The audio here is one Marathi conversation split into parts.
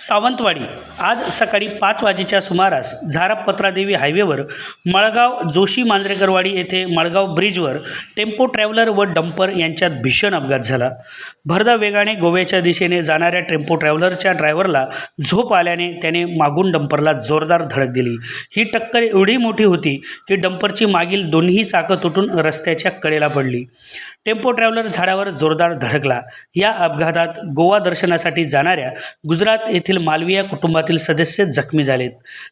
सावंतवाडी. आज सकाळी पाच वाजेच्या सुमारास झारापत्रादेवी हायवेवर मळगाव जोशी मांजरेकरवाडी येथे मळगाव ब्रिजवर टेम्पो ट्रॅव्हलर व डंपर यांच्यात भीषण अपघात झाला. भरदा वेगाने गोव्याच्या दिशेने जाणाऱ्या टेम्पो ट्रॅव्हलरच्या ड्रायव्हरला झोप आल्याने त्याने मागून डंपरला जोरदार धडक दिली. ही टक्कर एवढी मोठी होती की डंपरची मागील दोन्ही चाकं तुटून रस्त्याच्या कडेला पडली. टेम्पो ट्रॅव्हलर झाडावर जोरदार धडकला. या अपघातात गोवा दर्शनासाठी जाणाऱ्या गुजरात येथील मालविया कुटुंबातील सदस्य जखमी झालेत.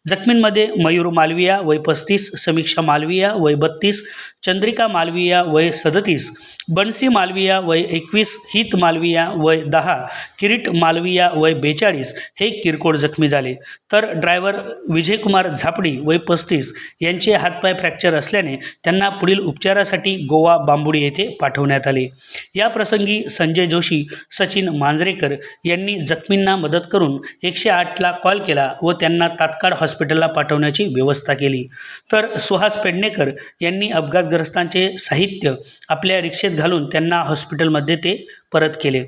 जखमींमध्ये मयूर मालविया वय पस्तीस समीक्षा मालविया वय बत्तीस चंद्रिका मालविया वय सदतीस बन्सी मालविया वय एकवीस हित मालविया वय दहा किरीट मालविया वय बेचाळीस हे किरकोळ जखमी झाले. तर ड्रायव्हर विजयकुमार झापडी वय पस्तीस यांचे हातपाय फ्रॅक्चर असल्याने त्यांना पुढील उपचारासाठी गोवा बांबुडी येथे पाठवण्यात आले. या प्रसंगी संजय जोशी सचिन मांजरेकर यांनी जखमींना मदत करून करून एकशे आठला कॉल केला व त्यांना तात्काळ हॉस्पिटलला पाठवण्याची व्यवस्था केली. तर सुहास पेडणेकर यांनी अपघातग्रस्तांचे साहित्य आपल्या रिक्षेत घालून त्यांना हॉस्पिटलमध्ये ते परत केले.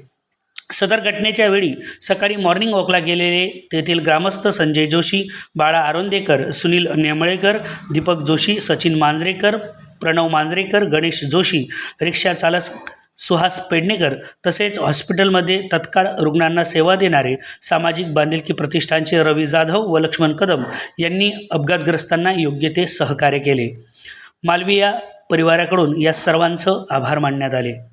सदर घटनेच्या वेळी सकाळी मॉर्निंग वॉकला गेलेले तेथील ग्रामस्थ संजय जोशी बाळा आरोंदेकर सुनील नेमळेकर दीपक जोशी सचिन मांजरेकर प्रणव मांजरेकर गणेश जोशी रिक्षा चालक सुहास पेडणेकर तसेच हॉस्पिटलमध्ये तत्काळ रुग्णांना सेवा देणारे सामाजिक बांधिलकी प्रतिष्ठानचे रवी जाधव व लक्ष्मण कदम यांनी अपघातग्रस्तांना योग्य ते सहकार्य केले. मालविया परिवाराकडून या सर्वांचं आभार मानण्यात आले.